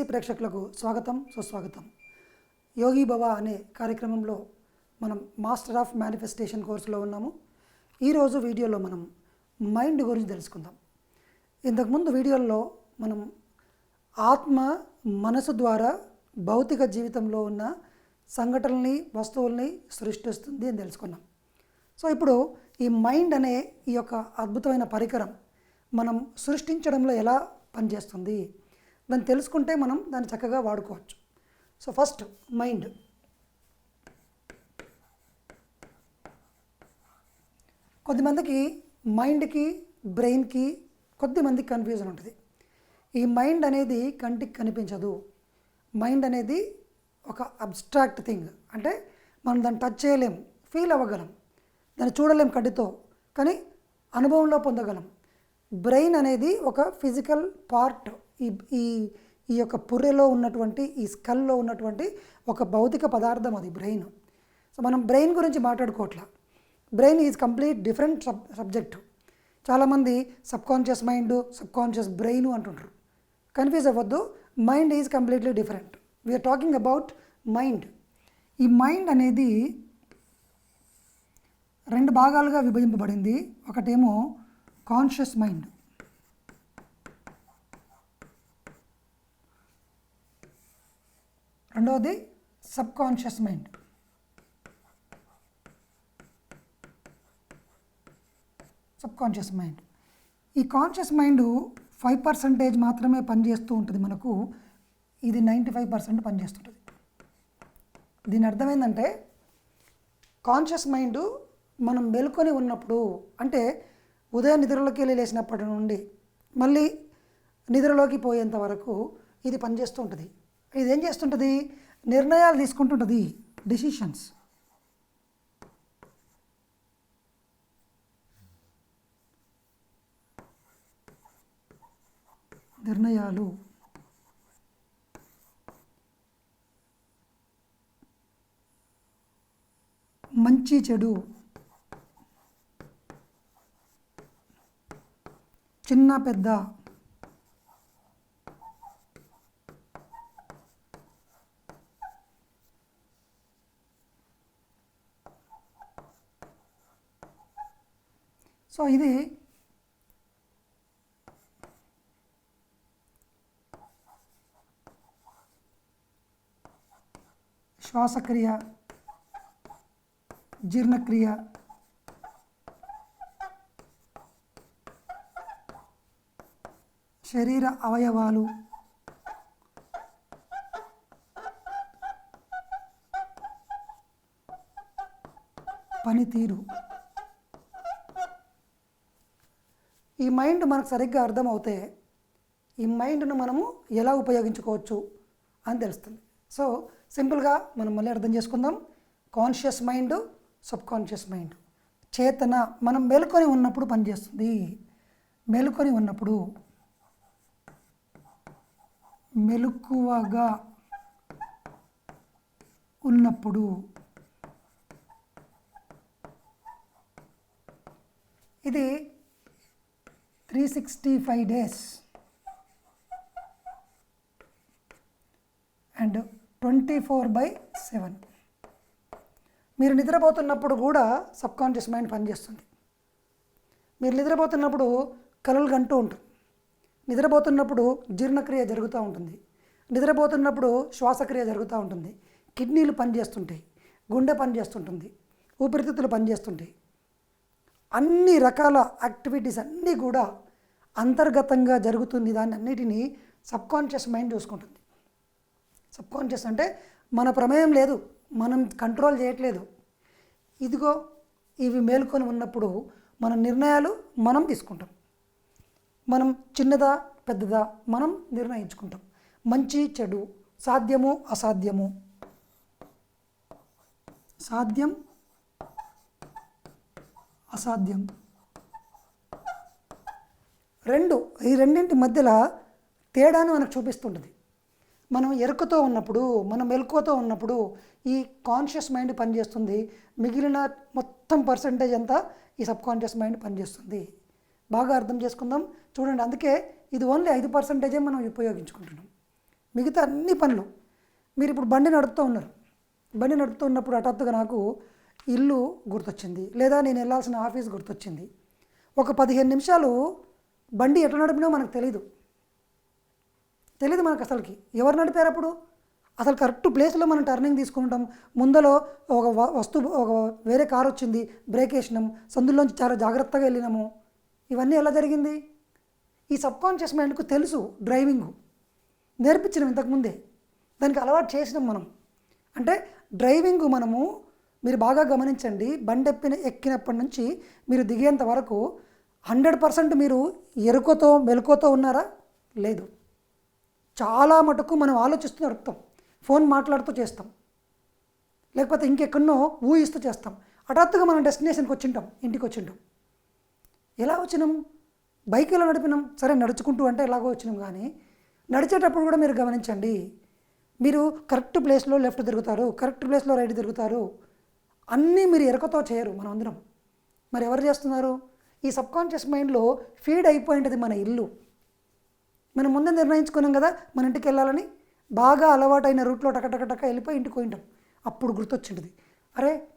PMC ప్రేక్షకులకు స్వాగతం సుస్వాగతం. యోగి భవ అనే కార్యక్రమంలో మనం మాస్టర్ ఆఫ్ మేనిఫెస్టేషన్ కోర్సులో ఉన్నాము. ఈరోజు వీడియోలో మనం మైండ్ గురించి తెలుసుకుందాం. ఇంతకుముందు వీడియోల్లో మనం ఆత్మ మనసు ద్వారా భౌతిక జీవితంలో ఉన్న సంఘటనల్ని వస్తువుల్ని సృష్టిస్తుంది అని తెలుసుకున్నాం. సో ఇప్పుడు ఈ మైండ్ అనే ఈ యొక్క అద్భుతమైన పరికరం మనం సృష్టించడంలో ఎలా పనిచేస్తుంది? దాన్ని తెలుసుకుంటే మనం దాన్ని చక్కగా వాడుకోవచ్చు. So first mind. కొద్దిమందికి మైండ్కి బ్రెయిన్కి కొద్దిమందికి కన్ఫ్యూజన్ ఉంటుంది. ఈ మైండ్ అనేది కంటికి కనిపించదు. మైండ్ అనేది ఒక అబ్స్ట్రాక్ట్ థింగ్. అంటే మనం దాన్ని టచ్ చేయలేం ఫీల్ అవ్వగలం. దాన్ని చూడలేం కంటితో కానీ అనుభవంలో పొందగలం. బ్రెయిన్ అనేది ఒక ఫిజికల్ పార్ట్ ఈ ఈ ఈ యొక్క పుర్రెలో ఉన్నటువంటి ఈ స్కల్లో ఉన్నటువంటి ఒక భౌతిక పదార్థం అది బ్రెయిన్. సో మనం బ్రెయిన్ గురించి మాట్లాడుకోవట్లా. Brain is complete different sub subject. చాలామంది subconscious mind subconscious brain అంటుంటారు కన్ఫ్యూజ్ అవ్వద్దు mind is completely different. We are talking about mind. ఈ మైండ్ అనేది రెండు భాగాలుగా విభజింపబడింది. ఒకటేమో కాన్షియస్ మైండ్. రెండవది subconscious mind. Subconscious mind. ఈ కాన్షియస్ మైండ్ ఫైవ్ పర్సెంటేజ్ మాత్రమే పనిచేస్తూ ఉంటుంది మనకు. ఇది నైంటీ ఫైవ్ పర్సెంట్ పనిచేస్తుంటుంది. దీని అర్థం ఏంటంటే కాన్షియస్ మైండ్ మనం మెలుకొని ఉన్నప్పుడు అంటే ఉదయం నిద్రలోకి వెళ్ళి లేచినప్పటి నుండి మళ్ళీ నిద్రలోకి పోయేంత వరకు ఇది పనిచేస్తూ ఉంటుంది. ఇది ఏం చేస్తుంటుంది? నిర్ణయాలు తీసుకుంటుంటుంది. డిసిషన్స్ నిర్ణయాలు. మంచి చెడు. చిన్న పెద్ద. సో ఇది శ్వాసక్రియ జీర్ణక్రియ శరీర అవయవాలు పనితీరు. ఈ మైండ్ మనకు సరిగ్గా అర్థమవుతే ఈ మైండ్ను మనము ఎలా ఉపయోగించుకోవచ్చు అని తెలుస్తుంది. సో సింపుల్గా మనం మళ్ళీ అర్థం చేసుకుందాం. Conscious mind subconscious mind. చేతన మనం మేలుకొని ఉన్నప్పుడు పనిచేస్తుంది. మేలుకొని ఉన్నప్పుడు మెలకువగా ఉన్నప్పుడు ఇది three sixty five days and twenty four by seven మీరు నిద్రపోతున్నప్పుడు కూడా సబ్కాన్షియస్ మైండ్ పనిచేస్తుంది. మీరు నిద్రపోతున్నప్పుడు కలలు గంటూ ఉంటుంది. నిద్రపోతున్నప్పుడు జీర్ణక్రియ జరుగుతూ ఉంటుంది. నిద్రపోతున్నప్పుడు శ్వాసక్రియ జరుగుతూ ఉంటుంది. కిడ్నీలు పనిచేస్తుంటాయి. గుండె పనిచేస్తుంటుంది. ఊపిరితిత్తులు పనిచేస్తుంటాయి. అన్ని రకాల యాక్టివిటీస్ అన్నీ కూడా అంతర్గతంగా జరుగుతుంది. దాన్ని అన్నిటినీ సబ్కాన్షియస్ మైండ్ చూసుకుంటుంది. సబ్కాన్షియస్ అంటే మన ప్రమేయం లేదు మనం కంట్రోల్ చేయట్లేదు. ఇదిగో ఇవి మేల్కొని ఉన్నప్పుడు మన నిర్ణయాలు మనం తీసుకుంటాం. మనం చిన్నదా పెద్దదా మనం నిర్ణయించుకుంటాం. మంచి చెడు సాధ్యము అసాధ్యము. సాధ్యం అసాధ్యం. రెండు ఈ రెండింటి మధ్యలో తేడాను మనకు చూపిస్తుంటుంది. మనం ఎరుకతో ఉన్నప్పుడు మనం మెలకువతో ఉన్నప్పుడు ఈ కాన్షియస్ మైండ్ పనిచేస్తుంది. మిగిలిన మొత్తం పర్సంటేజ్ అంతా ఈ సబ్ కాన్షియస్ మైండ్ పనిచేస్తుంది. బాగా అర్థం చేసుకుందాం. చూడండి అందుకే ఇది ఓన్లీ ఐదు పర్సెంటేజే మనం ఉపయోగించుకుంటున్నాం. మిగతా అన్ని పనులు మీరు ఇప్పుడు బండి నడుపుతూ ఉన్నారు. బండి నడుపుతూ ఉన్నప్పుడు హఠాత్తుగా నాకు ఇల్లు గుర్తొచ్చింది లేదా నేను వెళ్ళాల్సిన ఆఫీస్ గుర్తొచ్చింది. ఒక పదిహేను నిమిషాలు బండి ఎట్లా నడిపినో మనకు తెలీదు. తెలీదు మనకు అసలుకి. ఎవరు నడిపారు అప్పుడు? అసలు కరెక్ట్ ప్లేస్లో మనం టర్నింగ్ తీసుకుంటాం. ముందలో ఒక వ- వస్తువు ఒక వేరే కార్ వచ్చింది బ్రేక్ వేసినాం సందులోంచి చాలా జాగ్రత్తగా వెళ్ళినాము. ఇవన్నీ ఎలా జరిగింది? ఈ సబ్కాన్షియస్ మైండ్కు తెలుసు డ్రైవింగ్. నేర్పించినాం ఇంతకుముందే దానికి అలవాటు చేసినాం మనం. అంటే డ్రైవింగ్ మనము మీరు బాగా గమనించండి బండెప్పిన ఎక్కినప్పటి నుంచి మీరు దిగేంత వరకు హండ్రెడ్ పర్సెంట్ మీరు ఎరుకతో మెలుకతో ఉన్నారా? లేదు. చాలా మటుకు మనం ఆలోచిస్తూ నడుపుతాం ఫోన్ మాట్లాడుతూ చేస్తాం. లేకపోతే ఇంకెక్కడో ఊహిస్తూ చేస్తాం. హఠాత్తుగా మనం డెస్టినేషన్కి వచ్చింటాం ఇంటికి వచ్చింటాం. ఎలా వచ్చినాం? బైక్ ఎలా నడిపినాం సరే నడుచుకుంటూ అంటే ఎలాగో వచ్చినాం కానీ నడిచేటప్పుడు కూడా మీరు గమనించండి. మీరు కరెక్ట్ ప్లేస్లో లెఫ్ట్ తిరుగుతారు కరెక్ట్ ప్లేస్లో రైట్ తిరుగుతారు. అన్నీ మీరు ఎరకతో చేయరు మనం అందరం మరి ఎవరు చేస్తున్నారు? ఈ సబ్కాన్షియస్ మైండ్లో ఫీడ్ అయిపోయింది మన ఇల్లు. మనం ముందే నిర్ణయించుకున్నాం కదా మన ఇంటికి వెళ్ళాలని బాగా అలవాటైన రూట్లో టకటకటక వెళ్ళిపోయి ఇంటికి పోయింటాం. అప్పుడు గుర్తొచ్చింటుంది. అరే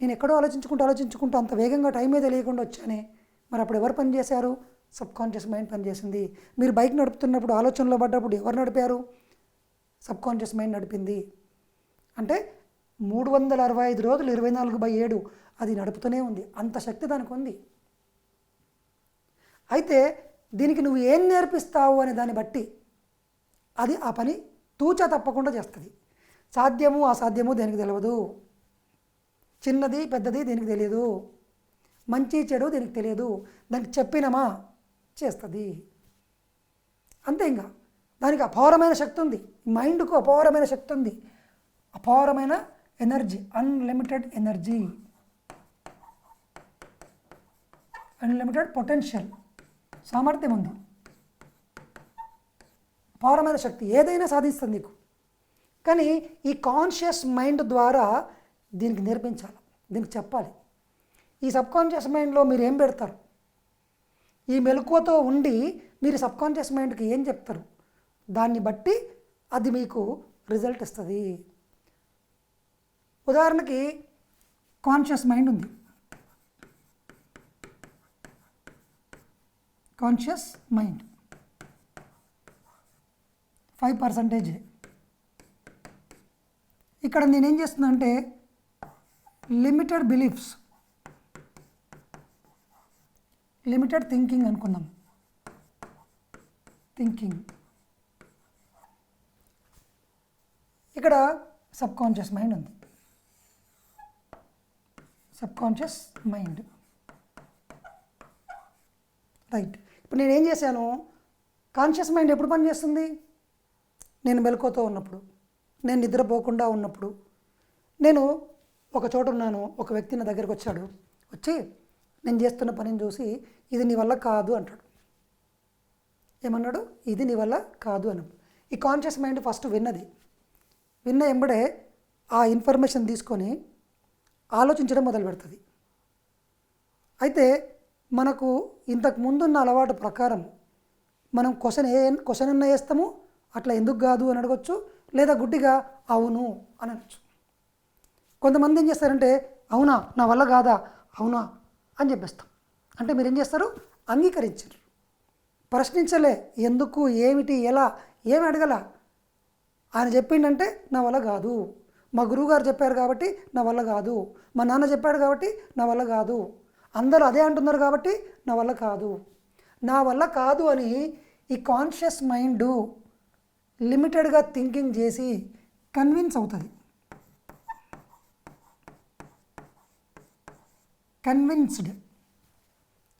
నేను ఎక్కడో ఆలోచించుకుంటూ ఆలోచించుకుంటూ అంత వేగంగా టైమే తెలియకుండా వచ్చానే. మరి అప్పుడు ఎవరు పని సబ్కాన్షియస్ సబ్ కాన్షియస్ మైండ్ పనిచేసింది మీరు బైక్ నడుపుతున్నప్పుడు ఆలోచనలో పడ్డప్పుడు ఎవరు నడిపారు? సబ్కాన్షియస్ మైండ్ నడిపింది. అంటే మూడు వందల అరవై ఐదు రోజులు ఇరవై నాలుగు బై ఏడు అది నడుపుతూనే ఉంది. అంత శక్తి దానికి ఉంది. అయితే దీనికి నువ్వు ఏం నేర్పిస్తావు అనే దాన్ని బట్టి అది ఆ పని తూచా తప్పకుండా చేస్తుంది. సాధ్యము అసాధ్యము దేనికి తెలియదు చిన్నది పెద్దది దీనికి తెలియదు. మంచి చెడు దీనికి తెలియదు. దానికి చెప్పినమా చేస్తుంది. అంతే ఇంకా. దానికి అపారమైన శక్తి ఉంది. మైండ్కు అపారమైన శక్తి ఉంది. అపారమైన energy unlimited energy. Unlimited potential. సామర్థ్యం ఉంది. పౌరమైన శక్తి ఏదైనా సాధిస్తుంది నీకు. కానీ ఈ కాన్షియస్ మైండ్ ద్వారా దీనికి నేర్పించాలి. దీనికి చెప్పాలి. ఈ సబ్కాన్షియస్ మైండ్లో మీరు ఏం పెడతారు? ఈ మెలకువతో ఉండి మీరు సబ్కాన్షియస్ మైండ్కి ఏం చెప్తారు? దాన్ని బట్టి అది మీకు రిజల్ట్ ఇస్తుంది. ఉదాహరణకి కాన్షియస్ మైండ్ ఉంది. కాన్షియస్ మైండ్ ఫైవ్ పర్సంటేజ్ ఇక్కడ నేనేం చేస్తున్నా అంటే లిమిటెడ్ బిలీఫ్స్ లిమిటెడ్ థింకింగ్ అనుకుందాం. థింకింగ్ ఇక్కడ సబ్ కాన్షియస్ మైండ్ ఉంది. Subconscious mind. రైట్. ఇప్పుడు నేను ఏం చేశాను? కాన్షియస్ మైండ్ ఎప్పుడు పనిచేస్తుంది? నేను మెలకువతో ఉన్నప్పుడు నేను నిద్రపోకుండా ఉన్నప్పుడు. నేను ఒక చోట ఉన్నాను ఒక వ్యక్తి నా దగ్గరకు వచ్చాడు. వచ్చి నేను చేస్తున్న పనిని చూసి ఇది నీ వల్ల కాదు అంటాడు. ఏమన్నాడు? ఇది నీ వల్ల కాదు అని ఈ కాన్షియస్ మైండ్ ఫస్ట్ విన్నది. విన్న ఎంబడే ఆ ఇన్ఫర్మేషన్ తీసుకొని ఆలోచించడం మొదలు పెడుతుంది అయితే మనకు ఇంతకు ముందున్న అలవాటు ప్రకారం మనం క్వశ్చన్ ఏ క్వశ్చన్ అన్న వేస్తాము అట్లా ఎందుకు కాదు అని అడగచ్చు లేదా గుడ్డిగా అవును అని అనొచ్చు. కొంతమంది ఏం చేస్తారంటే అవునా నా వల్ల కాదా అవునా అని చెప్పేస్తాం. అంటే మీరు ఏం చేస్తారు? అంగీకరించరు. ప్రశ్నించలే ఎందుకు ఏమిటి ఎలా ఏమి అడగల. ఆయన చెప్పిండంటే నా వల్ల కాదు. మా గురువుగారు చెప్పారు కాబట్టి నా వల్ల కాదు. మా నాన్న చెప్పాడు కాబట్టి నా వల్ల కాదు. అందరూ అదే అంటున్నారు కాబట్టి నా వల్ల కాదు. నా వల్ల కాదు అని ఈ కాన్షియస్ మైండ్ లిమిటెడ్గా థింకింగ్ చేసి కన్విన్స్ అవుతుంది. కన్విన్స్డ్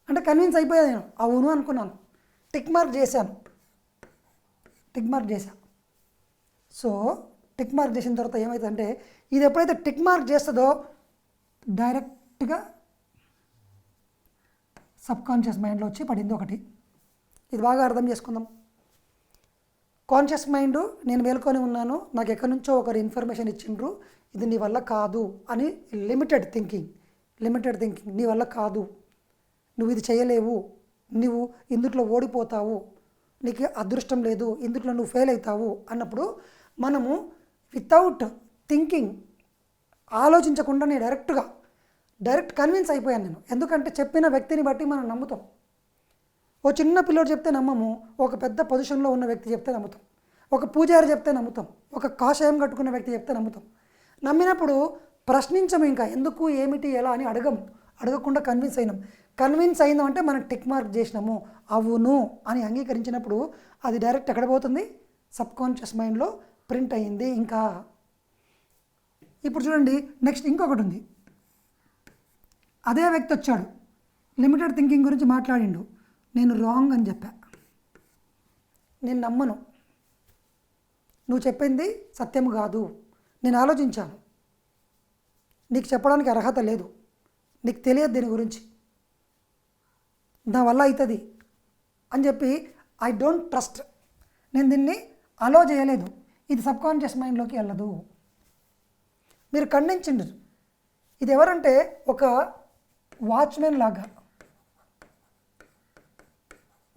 అంటే కన్విన్స్ అయిపోయాను నేను. అవును అనుకున్నాను. టిక్ మార్క్ చేశాను. టిక్ మార్క్ చేశాను సో టిక్ మార్క్ చేసిన తర్వాత ఏమవుతుందంటే ఇది ఎప్పుడైతే టిక్ మార్క్ చేస్తుందో డైరెక్ట్గా సబ్ కాన్షియస్ మైండ్లో వచ్చి పడింది ఒకటి. ఇది బాగా అర్థం చేసుకుందాం. కాన్షియస్ మైండ్ నేను మేల్కొని ఉన్నాను నాకు ఎక్కడి నుంచో ఒకరు ఇన్ఫర్మేషన్ ఇచ్చిండ్రు ఇది నీ వల్ల కాదు అని లిమిటెడ్ థింకింగ్. లిమిటెడ్ థింకింగ్ నీ వల్ల కాదు. నువ్వు ఇది చేయలేవు. నువ్వు ఇందుట్లో ఓడిపోతావు. నీకు అదృష్టం లేదు. ఇందుట్లో నువ్వు ఫెయిల్ అవుతావు అన్నప్పుడు మనము వితౌట్ థింకింగ్ ఆలోచించకుండా నేను డైరెక్ట్గా డైరెక్ట్ కన్విన్స్ అయిపోయాను నేను. ఎందుకంటే చెప్పిన వ్యక్తిని బట్టి మనం నమ్ముతాం. ఓ చిన్న పిల్లోడు చెప్తే నమ్మము ఒక పెద్ద పొజిషన్లో ఉన్న వ్యక్తి చెప్తే నమ్ముతాం. ఒక పూజారి చెప్తే నమ్ముతాం. ఒక కాషాయం కట్టుకున్న వ్యక్తి చెప్తే నమ్ముతాం. నమ్మినప్పుడు ప్రశ్నించము ఇంకా ఎందుకు ఏమిటి ఎలా అని అడగం అడగకుండా కన్విన్స్ అయినాం. కన్విన్స్ అయిందాం అంటే మనం టిక్ మార్క్ చేసినాము. అవును అని అంగీకరించినప్పుడు అది డైరెక్ట్ ఎక్కడ పోతుంది? సబ్ కాన్షియస్ మైండ్లో ప్రింట్ అయ్యింది ఇంకా. ఇప్పుడు చూడండి నెక్స్ట్ ఇంకొకటి ఉంది. అదే వ్యక్తి వచ్చాడు. లిమిటెడ్ థింకింగ్ గురించి మాట్లాడిండు. నేను రాంగ్ అని చెప్పా. నేను నమ్మను. నువ్వు చెప్పింది సత్యం కాదు. నేను ఆలోచించాను. నీకు చెప్పడానికి అర్హత లేదు. నీకు తెలియదు దీని గురించి. నా వల్ల అవుతుంది అని చెప్పి ఐ డోంట్ ట్రస్ట్ నేను దీన్ని అలో చేయలేదు. ఇది సబ్ కాన్షియస్ మైండ్లోకి వెళ్ళదు. మీరు ఖండించండి. ఇది ఎవరంటే ఒక వాచ్మెన్ లాగా.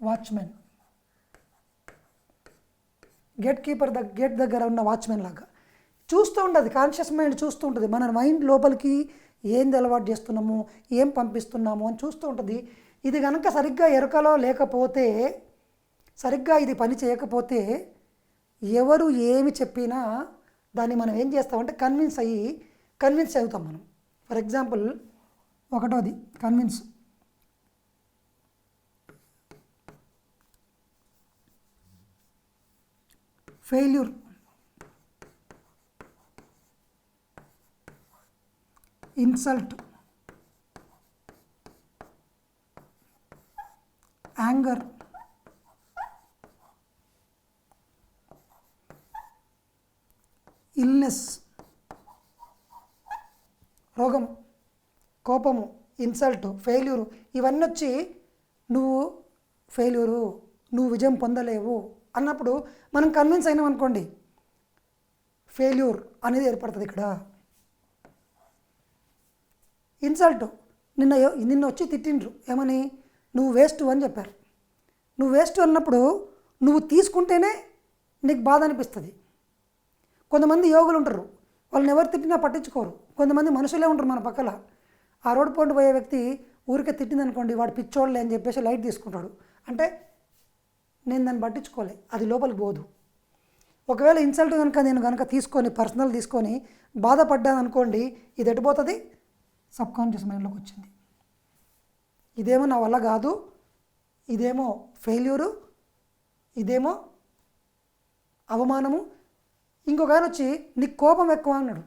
వాచ్మెన్. గేట్ కీపర్ దగ్గర గేట్ దగ్గర ఉన్న వాచ్మెన్ లాగా. చూస్తూ ఉండదు కాన్షియస్ మైండ్ చూస్తూ ఉంటుంది. మన మైండ్ లోపలికి ఏంది అలవాటు చేస్తున్నాము? ఏం పంపిస్తున్నాము? అని చూస్తూ ఉంటుంది. ఇది కనుక సరిగ్గా ఎరుకలో లేకపోతే సరిగ్గా ఇది పని చేయకపోతే ఎవరు ఏమి చెప్పినా దాన్ని మనం ఏం చేస్తామంటే కన్విన్స్ అయ్యి కన్విన్స్ అవుతాం మనం. For example ఒకటోది convince failure insult anger illness రోగం కోపము ఇన్సల్ట్ ఫెయిల్యూరు ఇవన్నీ వచ్చి నువ్వు ఫెయిల్యూరు నువ్వు విజయం పొందలేవు అన్నప్పుడు మనం కన్విన్స్ అయినాం అనుకోండి. ఫెయిల్యూర్ అనేది ఏర్పడుతుంది ఇక్కడ. ఇన్సల్ట్ నిన్న నిన్న వచ్చి తిట్టిండ్రు. ఏమని? నువ్వు వేస్ట్ అని చెప్పారు. నువ్వు వేస్ట్ అన్నప్పుడు నువ్వు తీసుకుంటేనే నీకు బాధ అనిపిస్తుంది. కొంతమంది యోగులు ఉంటారు. వాళ్ళని ఎవరు తిట్టినా పట్టించుకోరు. కొంతమంది మనుషులే ఉంటారు మన పక్కల. ఆ రోడ్డు పాయింట్ పోయే వ్యక్తి ఊరికే తిట్టిందనుకోండి వాడు పిచ్చోళ్ళే అని చెప్పేసి లైట్ తీసుకుంటాడు. అంటే నేను దాన్ని పట్టించుకోలే. అది లోపలికి పోదు. ఒకవేళ ఇన్సల్ట్ కనుక నేను కనుక తీసుకొని పర్సనల్ తీసుకొని బాధపడ్డాను అనుకోండి ఇది ఎటుపోతుంది సబ్కాన్షియస్ మైండ్లోకి వచ్చింది. ఇదేమో నా వల్ల కాదు ఇదేమో ఫెయిల్యూరు ఇదేమో అవమానము ఇంకొక ఆయన వచ్చి నీకు కోపం ఎక్కువ అన్నాడు.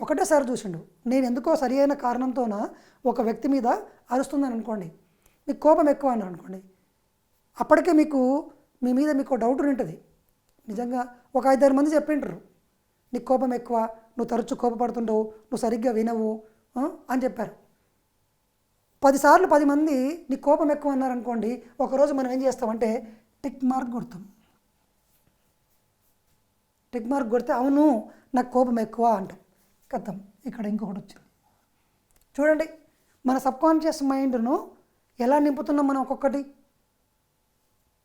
ఒకటేసారి చూసిండు. నేను ఎందుకో సరి అయిన కారణంతోన ఒక వ్యక్తి మీద అరుస్తుందని అనుకోండి. మీకు కోపం ఎక్కువ అన్నారు అనుకోండి. అప్పటికే మీకు మీ మీద మీకు డౌట్ ఉంటుంది. నిజంగా ఒక ఐదారు మంది చెప్పింటారు నీకు కోపం ఎక్కువ నువ్వు తరచు కోపపడుతుండవు నువ్వు సరిగ్గా వినవు అని చెప్పారు. పదిసార్లు పది మంది నీ కోపం ఎక్కువ అన్నారనుకోండి ఒకరోజు మనం ఏం చేస్తామంటే టిక్ మార్క్ కొడతాం. టిక్ మార్క్ కొడితే అవును నాకు కోపం ఎక్కువ అంటాం. కథం. ఇక్కడ ఇంకొకటి వచ్చింది. చూడండి మన సబ్కాన్షియస్ మైండ్ను ఎలా నింపుతున్నాం మనం ఒక్కొక్కటి?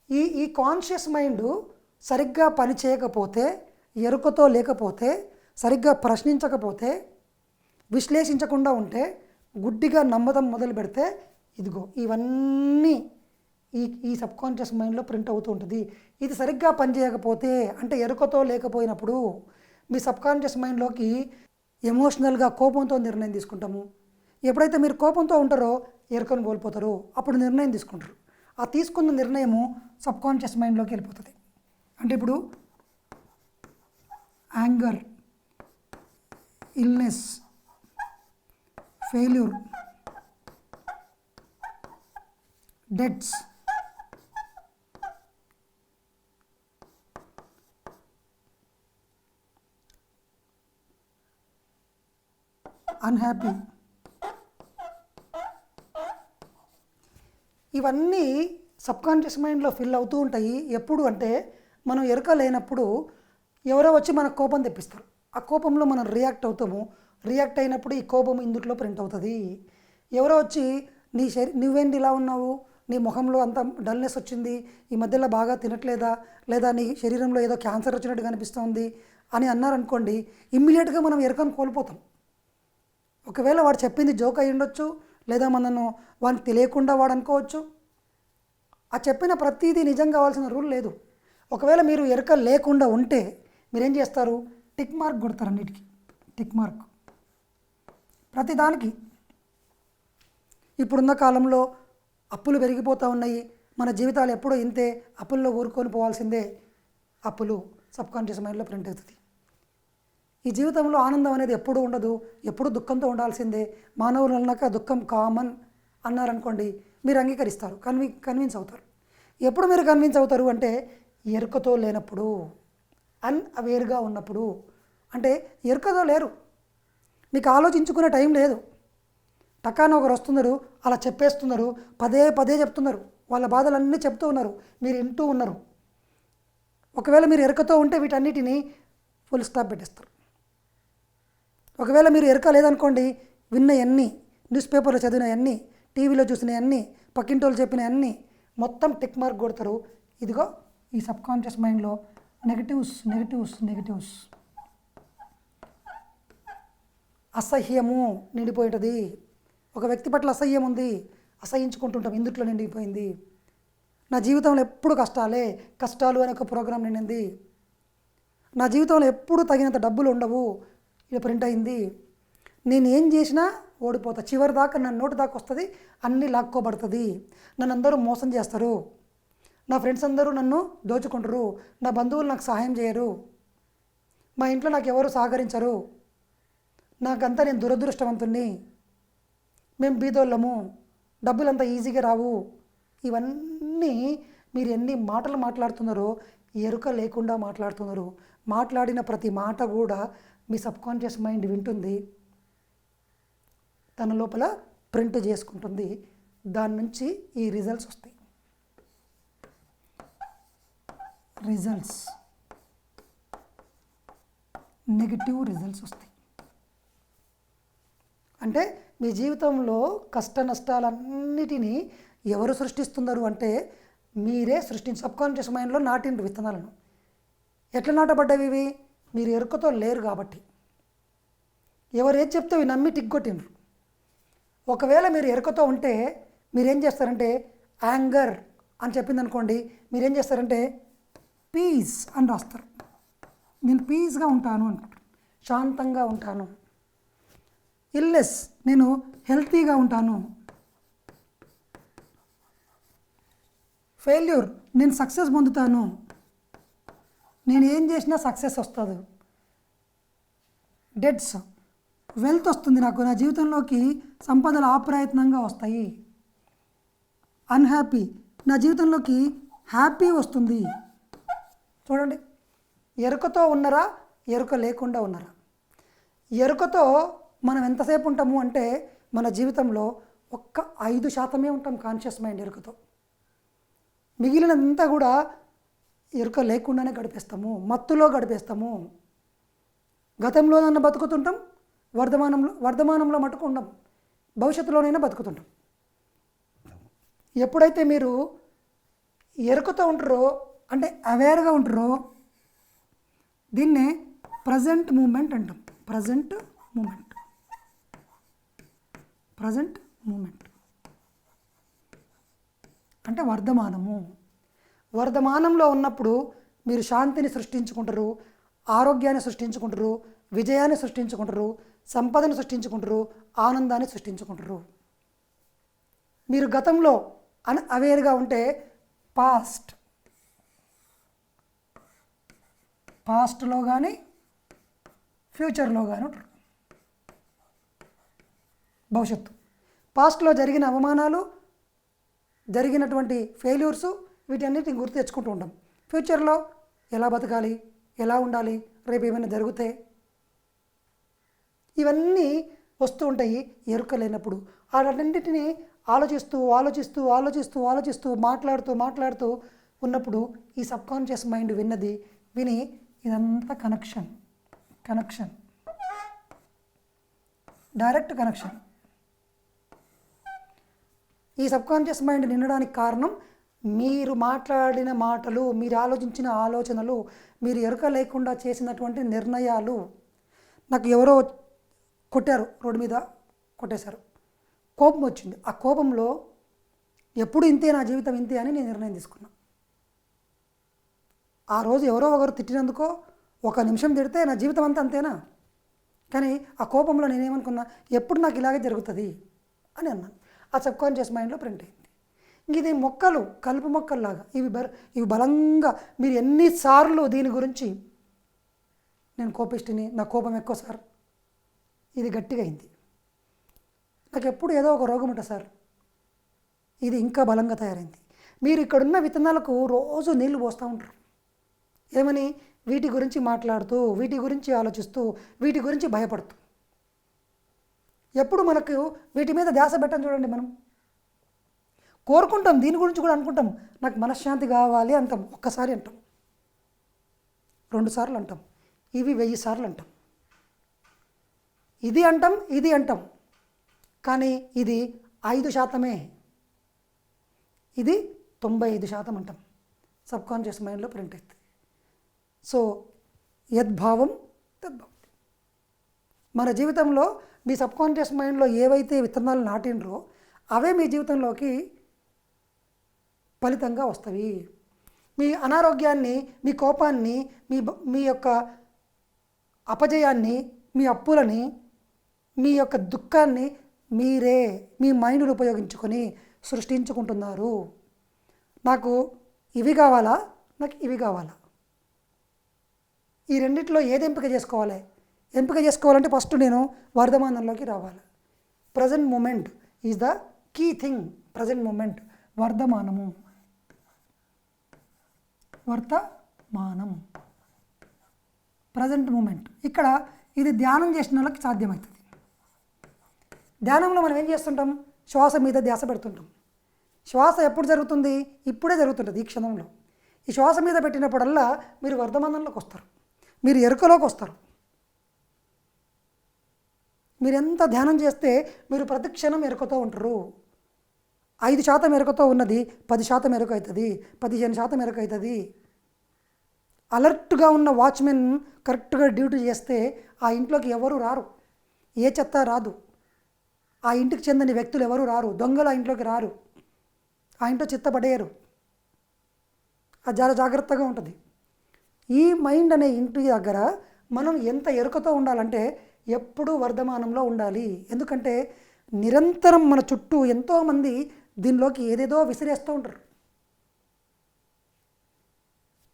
ఈ ఈ కాన్షియస్ మైండ్ సరిగ్గా పని చేయకపోతే ఎరుకతో లేకపోతే సరిగ్గా ప్రశ్నించకపోతే విశ్లేషించకుండా ఉంటే గుడ్డిగా నమ్మదం మొదలు పెడితే ఇదిగో ఇవన్నీ ఈ ఈ సబ్కాన్షియస్ మైండ్లో ప్రింట్ అవుతూ ఉంటుంది. ఇది సరిగ్గా పనిచేయకపోతే అంటే ఎరుకతో లేకపోయినప్పుడు మీ సబ్కాన్షియస్ మైండ్లోకి ఎమోషనల్గా కోపంతో నిర్ణయం తీసుకుంటాము. ఎప్పుడైతే మీరు కోపంతో ఉంటారో ఎరుకను కోల్పోతారో. అప్పుడు నిర్ణయం తీసుకుంటారు. ఆ తీసుకున్న నిర్ణయము సబ్కాన్షియస్ మైండ్లోకి వెళ్ళిపోతుంది. అంటే ఇప్పుడు anger illness failure debts unhappy ఇవన్నీ సబ్కాన్షియస్ మైండ్లో ఫిల్ అవుతూ ఉంటాయి. ఎప్పుడు అంటే మనం ఎరుక లేనప్పుడు ఎవరో వచ్చి మన కోపం తెప్పిస్తారు. ఆ కోపంలో మనం రియాక్ట్ అవుతాము. రియాక్ట్ అయినప్పుడు ఈ కోపం ఇందుట్లో ప్రింట్ అవుతుంది. ఎవరో వచ్చి నీ శరీ నువ్వేంటి ఇలా ఉన్నావు? నీ ముఖంలో అంత డల్నెస్ వచ్చింది. ఈ మధ్యలో బాగా తినట్లేదా? లేదా నీ శరీరంలో ఏదో క్యాన్సర్ వచ్చినట్టు కనిపిస్తుంది అని అన్నారనుకోండి ఇమ్మీడియట్గా మనం ఎరకను కోల్పోతాం. ఒకవేళ వాడు చెప్పింది జోక్ అయి ఉండొచ్చు లేదా మనను వానికి తెలియకుండా వాడు అనుకోవచ్చు. ఆ చెప్పిన ప్రతిదీ నిజం కావాల్సిన రూల్ లేదు. ఒకవేళ మీరు ఎరక లేకుండా ఉంటే మీరేం చేస్తారు? టిక్ మార్క్ కొడతారు అన్నిటికీ. Tick mark. ప్రతిదానికి ఇప్పుడున్న కాలంలో అప్పులు పెరిగిపోతూ ఉన్నాయి. మన జీవితాలు ఎప్పుడో ఇంతే అప్పుల్లో ఊరుకొని పోవాల్సిందే. అప్పులు సబ్కాన్షియస్ మైండ్లో ప్రింట్ అవుతుంది. ఈ జీవితంలో ఆనందం అనేది ఎప్పుడూ ఉండదు ఎప్పుడు దుఃఖంతో ఉండాల్సిందే. మానవులు అన్నాక దుఃఖం కామన్ అన్నారనుకోండి మీరు అంగీకరిస్తారు కన్వి కన్విన్స్ అవుతారు. ఎప్పుడు మీరు కన్విన్స్ అవుతారు అంటే ఎరుకతో లేనప్పుడు అన్ అవేర్గా ఉన్నప్పుడు. అంటే ఎరుకతో లేరు. మీకు ఆలోచించుకునే టైం లేదు. టకాన ఒకరు వస్తున్నారు అలా చెప్పేస్తున్నారు పదే పదే చెప్తున్నారు. వాళ్ళ బాధలన్నీ చెప్తూ ఉన్నారు మీరు వింటూ ఉన్నారు. ఒకవేళ మీరు ఎరుకతో ఉంటే వీటన్నిటిని ఫుల్ స్టాప్ పెట్టేస్తారు. ఒకవేళ మీరు ఎరక లేదనుకోండి విన్నయన్నీ న్యూస్ పేపర్లో చదివినవన్నీ టీవీలో చూసినవన్నీ పక్కింటోళ్ళు చెప్పినవన్నీ మొత్తం టిక్ మార్క్ కొడతారు. ఇదిగో ఈ సబ్ కాన్షియస్ మైండ్లో నెగటివ్స్ నెగటివ్స్ నెగటివ్స్ అసహ్యము నిండిపోయింటుంది. ఒక వ్యక్తి పట్ల అసహ్యం ఉంది అసహించుకుంటుంటాం ఇందుట్లో నిండిపోయింది. నా జీవితంలో ఎప్పుడు కష్టాలే కష్టాలు అనే ఒక ప్రోగ్రాం నిండింది. నా జీవితంలో ఎప్పుడు తగినంత డబ్బులు ఉండవు ఇది ప్రింట్ అయింది. నేను ఏం చేసినా ఓడిపోతా. చివరి దాకా నా నోటి దాకా వస్తుంది అన్నీ లాక్కోబడుతుంది. నన్ను అందరూ మోసం చేస్తారు. నా ఫ్రెండ్స్ అందరూ నన్ను దోచుకుంటారు. నా బంధువులు నాకు సహాయం చేయరు. మా ఇంట్లో నాకు ఎవరు సహకరించరు. నాకంతా నేను దురదృష్టవంతుణ్ణి. మేము బీదోళ్ళము. డబ్బులంతా ఈజీగా రావు. ఇవన్నీ మీరు ఎన్ని మాటలు మాట్లాడుతున్నారో ఎరుక లేకుండా మాట్లాడుతున్నారు. మాట్లాడిన ప్రతి మాట కూడా మీ సబ్కాన్షియస్ మైండ్ వింటుంది. తన లోపల ప్రింట్ చేసుకుంటుంది. దాని నుంచి ఈ రిజల్ట్స్ వస్తాయి. రిజల్ట్స్. నెగిటివ్ రిజల్ట్స్ వస్తాయి. అంటే మీ జీవితంలో కష్ట నష్టాలన్నిటినీ ఎవరు సృష్టిస్తున్నారు అంటే మీరే సృష్టించి సబ్కాన్షియస్ మైండ్లో నాటిండ్రు విత్తనాలను. ఎట్లా నాటబడ్డవి ఇవి మీరు ఎరుకతో లేరు కాబట్టి. ఎవరు చెప్తే ఇవి నమ్మి టిగ్గొట్టినరు ఒకవేళ మీరు ఎరుకతో ఉంటే మీరేం చేస్తారంటే యాంగర్ అని చెప్పింది అనుకోండి మీరేం చేస్తారంటే పీస్ అని రాస్తారు. నేను పీస్గా ఉంటాను అనుకుంటాను. శాంతంగా ఉంటాను. ఇల్లెస్ నేను హెల్తీగా ఉంటాను. ఫెయిల్యూర్ నేను సక్సెస్ పొందుతాను. నేను ఏం చేసినా సక్సెస్ వస్తుంది. డెట్స్ వెల్త్ వస్తుంది నాకు. నా జీవితంలోకి సంపదలు ఆప్రయత్నంగా వస్తాయి. అన్హ్యాపీ నా జీవితంలోకి హ్యాపీ వస్తుంది. చూడండి ఎరుకతో ఉన్నారా ఎరుక లేకుండా ఉన్నారా? ఎరుకతో మనం ఎంతసేపు ఉంటాము అంటే మన జీవితంలో ఒక్క ఐదు శాతమే ఉంటాం కాన్షియస్ మైండ్ ఎరుకతో. మిగిలినంతా కూడా ఎరుక లేకుండానే గడిపేస్తాము మత్తులో గడిపేస్తాము. గతంలోనన్నా బతుకుతుంటాం వర్ధమానంలో వర్ధమానంలో మటుకు ఉండం భవిష్యత్తులోనైనా బతుకుతుంటాం. ఎప్పుడైతే మీరు ఎరుకతో ఉంటారో అంటే అవేర్గా ఉంటారో దీన్నే ప్రజెంట్ మూమెంట్ అంటాం. Present moment. Present moment. అంటే వర్ధమానము. వర్ధమానంలో ఉన్నప్పుడు మీరు శాంతిని సృష్టించుకుంటారు ఆరోగ్యాన్ని సృష్టించుకుంటారు విజయాన్ని సృష్టించుకుంటారు సంపదను సృష్టించుకుంటారు ఆనందాన్ని సృష్టించుకుంటారు. మీరు గతంలో అన్ అవేర్గా ఉంటే పాస్ట్ పాస్ట్లో కానీ ఫ్యూచర్లో కానీ ఉంటారు. భవిష్యత్తు. పాస్ట్లో జరిగిన అవమానాలు జరిగినటువంటి ఫెయిల్యూర్సు వీటన్నిటిని గుర్తు తెచ్చుకుంటూ ఉంటాం ఫ్యూచర్లో ఎలా బతకాలి? ఎలా ఉండాలి? రేపు ఏమైనా జరిగితే? ఇవన్నీ వస్తూ ఉంటాయి ఎరుక లేనప్పుడు వాటన్నింటినీ ఆలోచిస్తూ ఆలోచిస్తూ ఆలోచిస్తూ ఆలోచిస్తూ మాట్లాడుతూ మాట్లాడుతూ ఉన్నప్పుడు ఈ సబ్కాన్షియస్ మైండ్ విన్నది విని ఇదంతా కనెక్షన్. కనెక్షన్. Direct connection. ఈ సబ్కాన్షియస్ మైండ్ నిండడానికి కారణం మీరు మాట్లాడిన మాటలు మీరు ఆలోచించిన ఆలోచనలు మీరు ఎరుక లేకుండా చేసినటువంటి నిర్ణయాలు నాకు ఎవరో కొట్టారు రోడ్డు మీద కొట్టేశారు. కోపం వచ్చింది. ఆ కోపంలో ఎప్పుడు ఇంతే నా జీవితం ఇంతే అని నేను నిర్ణయం తీసుకున్నా. ఆ రోజు ఎవరో ఒకరు తిట్టినందుకో ఒక నిమిషం తిడితే నా జీవితం అంతా అంతేనా? కానీ ఆ కోపంలో నేనేమనుకున్నా ఎప్పుడు నాకు ఇలాగే జరుగుతుంది అని అన్నాను. ఆ సబ్కాన్షియస్ మైండ్లో ప్రింట్ అయింది. ఇది మొక్కలు కలుపు మొక్కల్లాగా. ఇవి బ ఇవి బలంగా మీరు ఎన్నిసార్లు దీని గురించి నేను కోపిష్టిని నా కోపం ఎక్కువ సార్. ఇది గట్టిగా అయింది నాకు ఎప్పుడు ఏదో ఒక రోగం ఉంటుంది సార్ ఇది ఇంకా బలంగా తయారైంది. మీరు ఇక్కడున్న విత్తనాలకు రోజు నీళ్ళు పోస్తూ ఉంటారు ఏమని? వీటి గురించి మాట్లాడుతూ వీటి గురించి ఆలోచిస్తూ వీటి గురించి భయపడుతూ. ఎప్పుడు మనకు వీటి మీద ధ్యాస పెట్టం చూడండి మనం. కోరుకుంటాం దీని గురించి కూడా అనుకుంటాం. నాకు మనశ్శాంతి కావాలి అంటాం ఒక్కసారి అంటాం. రెండు సార్లు అంటాం. ఇవి వెయ్యి సార్లు అంటాం. ఇది అంటాం ఇది అంటాం. కానీ ఇది ఐదు శాతమే. ఇది తొంభై ఐదు శాతం అంటాం. సబ్కాన్షియస్ మైండ్లో ప్రింట్ అవుతుంది సో యద్భావం తద్భావం. మన జీవితంలో మీ సబ్కాన్షియస్ మైండ్లో ఏవైతే విత్తనాలు నాటినరో అవే మీ జీవితంలోకి ఫలితంగా వస్తవి మీ అనారోగ్యాన్ని మీ కోపాన్ని మీ బ- మీ యొక్క అపజయాన్ని మీ అప్పులని మీ యొక్క దుఃఖాన్ని మీరే మీ మైండ్ను ఉపయోగించుకొని సృష్టించుకుంటున్నారు. నాకు ఇవి కావాలా? నాకు ఇవి కావాలా? ఈ రెండిట్లో ఏది ఎంపిక చేసుకోవాలి? ఎంపిక చేసుకోవాలంటే ఫస్ట్ నేను వర్ధమానంలోకి రావాలి. Present moment is the key thing. Present moment వర్ధమానము. వర్తమానం. ప్రజెంట్ మూమెంట్ ఇక్కడ ఇది ధ్యానం చేసిన వాళ్ళకి సాధ్యమవుతుంది. ధ్యానంలో మనం ఏం చేస్తుంటాం? శ్వాస మీద ధ్యాస పెడుతుంటాం. శ్వాస ఎప్పుడు జరుగుతుంది? ఇప్పుడే జరుగుతుంటుంది ఈ క్షణంలో. ఈ శ్వాస మీద పెట్టినప్పుడల్లా మీరు వర్ధమానంలోకి వస్తారు. మీరు ఎరుకలోకి వస్తారు. మీరు ఎంత ధ్యానం చేస్తే మీరు ప్రతి క్షణం ఎరుకతో ఉంటారు. ఐదు శాతం ఎరుకతో ఉన్నది పది శాతం మేరకు అవుతుంది పదిహేను శాతం మేరకు అవుతుంది అలర్ట్గా ఉన్న వాచ్మెన్ కరెక్ట్గా డ్యూటీ చేస్తే ఆ ఇంట్లోకి ఎవరు రారు. ఏ చెత్త రాదు. ఆ ఇంటికి చెందిన వ్యక్తులు ఎవరు రారు. దొంగలు ఆ ఇంట్లోకి రారు. ఆ ఇంట్లో చెత్త పడేయరు. అది చాలా జాగ్రత్తగా ఉంటుంది. ఈ మైండ్ అనే ఇంటి దగ్గర మనం ఎంత ఎరుకతో ఉండాలంటే ఎప్పుడూ వర్ధమానంలో ఉండాలి. ఎందుకంటే నిరంతరం మన చుట్టూ ఎంతోమంది దీనిలోకి ఏదేదో విసిరేస్తూ ఉంటారు.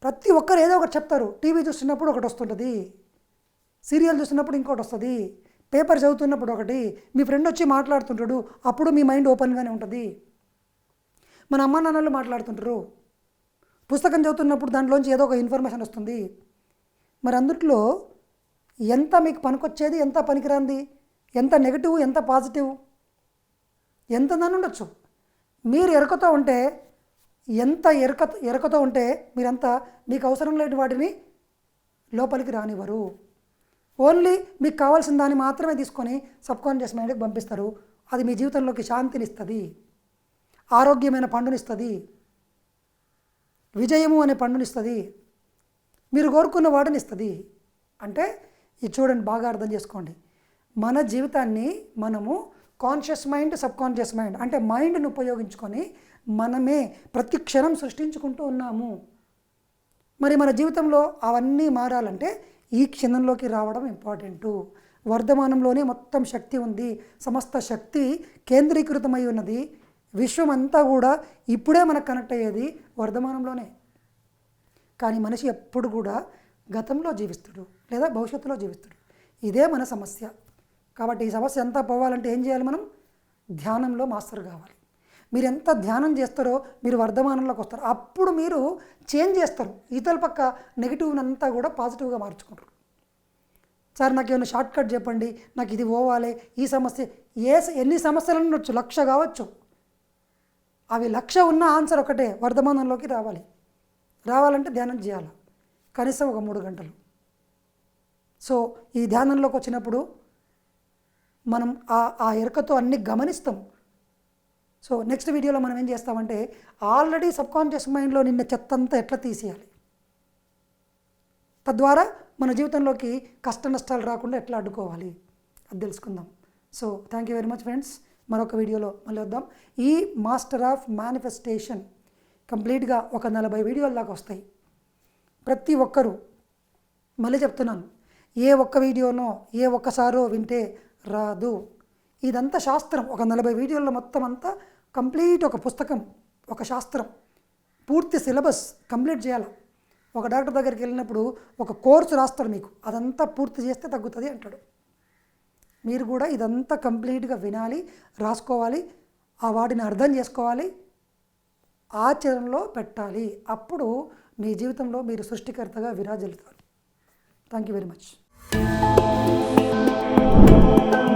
ప్రతి ఒక్కరు ఏదో ఒకటి చెప్తారు. టీవీ చూస్తున్నప్పుడు ఒకటి వస్తుంటుంది. సీరియల్ చూస్తున్నప్పుడు ఇంకోటి వస్తుంది. పేపర్ చదువుతున్నప్పుడు ఒకటి. మీ ఫ్రెండ్ వచ్చి మాట్లాడుతుంటాడు. అప్పుడు మీ మైండ్ ఓపెన్గానే ఉంటుంది. మన అమ్మ నాన్నలు మాట్లాడుతుంటారు. పుస్తకం చదువుతున్నప్పుడు దాంట్లోంచి ఏదో ఒక ఇన్ఫర్మేషన్ వస్తుంది. మరి అందుట్లో ఎంత మీకు పనికొచ్చేది ఎంత పనికిరాంది ఎంత నెగిటివ్ ఎంత పాజిటివ్ ఎంత దాని ఉండొచ్చు. మీరు ఎరుకతో ఉంటే ఎంత ఎరుక ఎరుకతో ఉంటే మీరంతా మీకు అవసరం లేని వాటిని లోపలికి రానివ్వరు. ఓన్లీ మీకు కావాల్సిన దాన్ని మాత్రమే తీసుకొని సబ్కాన్షియస్ మైండ్కి పంపిస్తారు. అది మీ జీవితంలోకి శాంతిని ఇస్తుంది ఆరోగ్యమైన పండునిస్తుంది. విజయము అనే పండునిస్తుంది. మీరు కోరుకున్న వాటిని ఇస్తుంది అంటే ఇది చూడండి బాగా అర్థం చేసుకోండి. మన జీవితాన్ని మనము conscious mind subconscious mind అంటే మైండ్ని ఉపయోగించుకొని మనమే ప్రతి క్షణం సృష్టించుకుంటూ ఉన్నాము. మరి మన జీవితంలో అవన్నీ మారాలంటే ఈ క్షణంలోకి రావడం ఇంపార్టెంటు వర్ధమానంలోనే మొత్తం శక్తి ఉంది. సమస్త శక్తి కేంద్రీకృతమై ఉన్నది. విశ్వం అంతా కూడా ఇప్పుడే మనకు కనెక్ట్ అయ్యేది వర్ధమానంలోనే. కానీ మనిషి ఎప్పుడు కూడా గతంలో జీవిస్తుడు లేదా భవిష్యత్తులో జీవిస్తుడు. ఇదే మన సమస్య. కాబట్టి ఈ సమస్య ఎంత పోవాలంటే ఏం చేయాలి మనం? ధ్యానంలో మాస్టర్ కావాలి. మీరు ఎంత ధ్యానం చేస్తారో మీరు వర్ధమానంలోకి వస్తారు. అప్పుడు మీరు చేంజ్ చేస్తారు. ఇతల పక్క నెగిటివ్ అంతా కూడా పాజిటివ్గా మార్చుకుంటారు. సార్ నాకు ఏమైనా షార్ట్ కట్ చెప్పండి. నాకు ఇది పోవాలి. ఈ సమస్య ఏ ఎన్ని సమస్యలు ఉండొచ్చు. లక్ష కావచ్చు. అవి లక్ష ఉన్న ఆన్సర్ ఒకటే. వర్ధమానంలోకి రావాలి. రావాలంటే ధ్యానం చేయాలి. కనీసం ఒక మూడు గంటలు. సో ఈ ధ్యానంలోకి వచ్చినప్పుడు మనం ఆ ఆ ఎరుకతో అన్ని గమనిస్తాం. సో నెక్స్ట్ వీడియోలో మనం ఏం చేస్తామంటే ఆల్రెడీ సబ్కాన్షియస్ మైండ్లో నిన్న చెత్తంతా ఎట్లా తీసేయాలి? తద్వారా మన జీవితంలోకి కష్ట నష్టాలు రాకుండా ఎట్లా అడ్డుకోవాలి? అది తెలుసుకుందాం. So thank you very much friends మరొక వీడియోలో మళ్ళీ వద్దాం. ఈ మాస్టర్ ఆఫ్ మేనిఫెస్టేషన్ కంప్లీట్గా ఒక నలభై వీడియోల దాకా వస్తాయి. ప్రతి ఒక్కరూ మళ్ళీ చెప్తున్నాను. ఏ ఒక్క వీడియోనో ఏ ఒక్కసారో వింటే రాదు. ఇదంతా శాస్త్రం. ఒక నలభై వీడియోల్లో మొత్తం అంతా కంప్లీట్ ఒక పుస్తకం ఒక శాస్త్రం. పూర్తి సిలబస్ కంప్లీట్ చేయాలి. ఒక డాక్టర్ దగ్గరికి వెళ్ళినప్పుడు ఒక కోర్సు రాస్తాడు మీకు. అదంతా పూర్తి చేస్తే తగ్గుతుంది అంటాడు. మీరు కూడా ఇదంతా కంప్లీట్గా వినాలి రాసుకోవాలి ఆ వాటిని అర్థం చేసుకోవాలి ఆచరణలో పెట్టాలి. అప్పుడు మీ జీవితంలో మీరు సృష్టికర్తగా విరాజిల్లుతారు. Thank you very much Thank you.